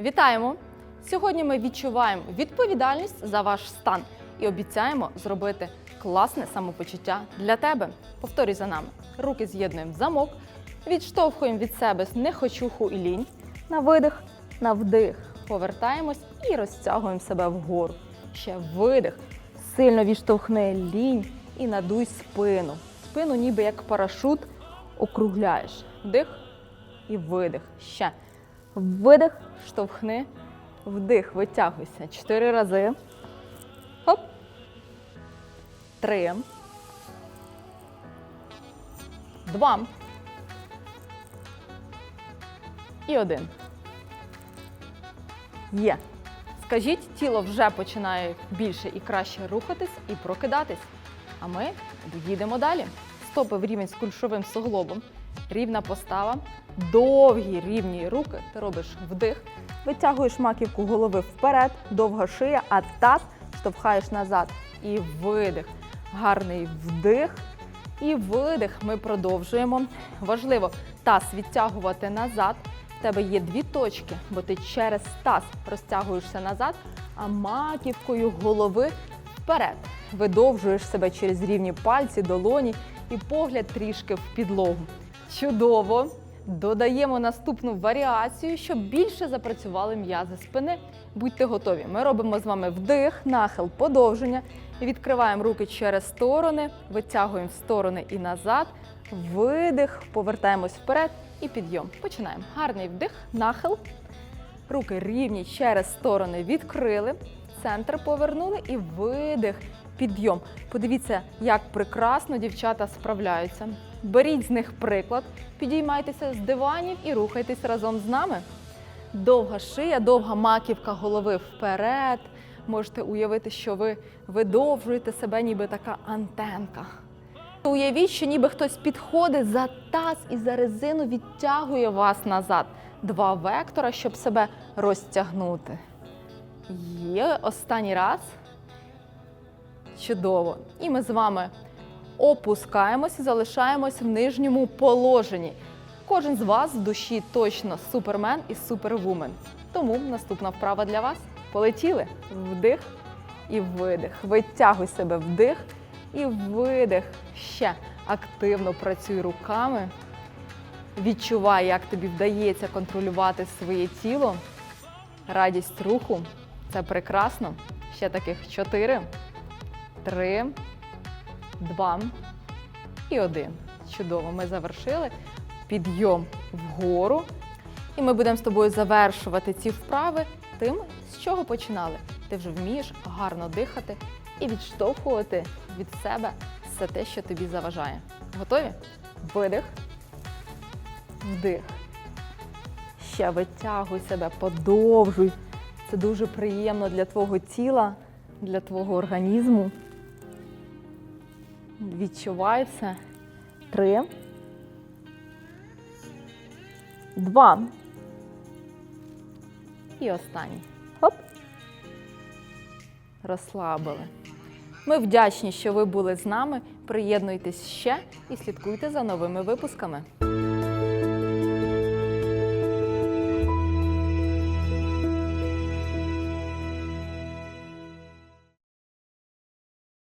Вітаємо! Сьогодні ми відчуваємо відповідальність за ваш стан і обіцяємо зробити класне самопочуття для тебе. Повторюй за нами. Руки з'єднуємо в замок, відштовхуємо від себе нехочуху і лінь. На видих, на вдих. Повертаємось і розтягуємо себе вгору. Ще видих. Сильно відштовхни лінь і надуй спину. Спину ніби як парашут округляєш. Вдих і видих. Ще. Видих, штовхни, вдих, витягуйся. Чотири рази. Хоп. Три. Два. І один. Є. Скажіть, тіло вже починає більше і краще рухатись і прокидатись. А ми їдемо далі. Стопи в рівень з кульшовим суглобом. Рівна постава, довгі рівні руки. Ти робиш вдих, витягуєш маківку голови вперед, довга шия, а таз штовхаєш назад. І видих. Гарний вдих. І видих. Ми продовжуємо. Важливо таз відтягувати назад. В тебе є дві точки, бо ти через таз розтягуєшся назад, а маківкою голови вперед. Видовжуєш себе через рівні пальці, долоні і погляд трішки в підлогу. Чудово! Додаємо наступну варіацію, щоб більше запрацювали м'язи спини. Будьте готові. Ми робимо з вами вдих, нахил, подовження. Відкриваємо руки через сторони, витягуємо в сторони і назад. Видих, повертаємось вперед і підйом. Починаємо. Гарний вдих, нахил. Руки рівні через сторони відкрили. Центр повернули і видих, підйом. Подивіться, як прекрасно дівчата справляються. Беріть з них приклад, підіймайтеся з диванів і рухайтесь разом з нами. Довга шия, довга маківка голови вперед. Можете уявити, що ви видовжуєте себе, ніби така антенка. Уявіть, що ніби хтось підходить за таз і за резину відтягує вас назад. Два вектора, щоб себе розтягнути. Є останній раз. Чудово. І ми з вами опускаємось і залишаємось в нижньому положенні. Кожен з вас в душі точно супермен і супервумен. Тому наступна вправа для вас. Полетіли. Вдих і видих. Витягуй себе вдих і видих. Ще активно працюй руками. Відчувай, як тобі вдається контролювати своє тіло. Радість руху це прекрасно. Ще таких чотири, три, два і один. Чудово, ми завершили. Підйом вгору. І ми будемо з тобою завершувати ці вправи тим, з чого починали. Ти вже вмієш гарно дихати і відштовхувати від себе все те, що тобі заважає. Готові? Видих. Вдих. Ще витягуй себе, подовжуй. Це дуже приємно для твого тіла, для твого організму. Відчувай це. Три. Два. І останній. Хоп. Розслабили. Ми вдячні, що ви були з нами. Приєднуйтесь ще і слідкуйте за новими випусками.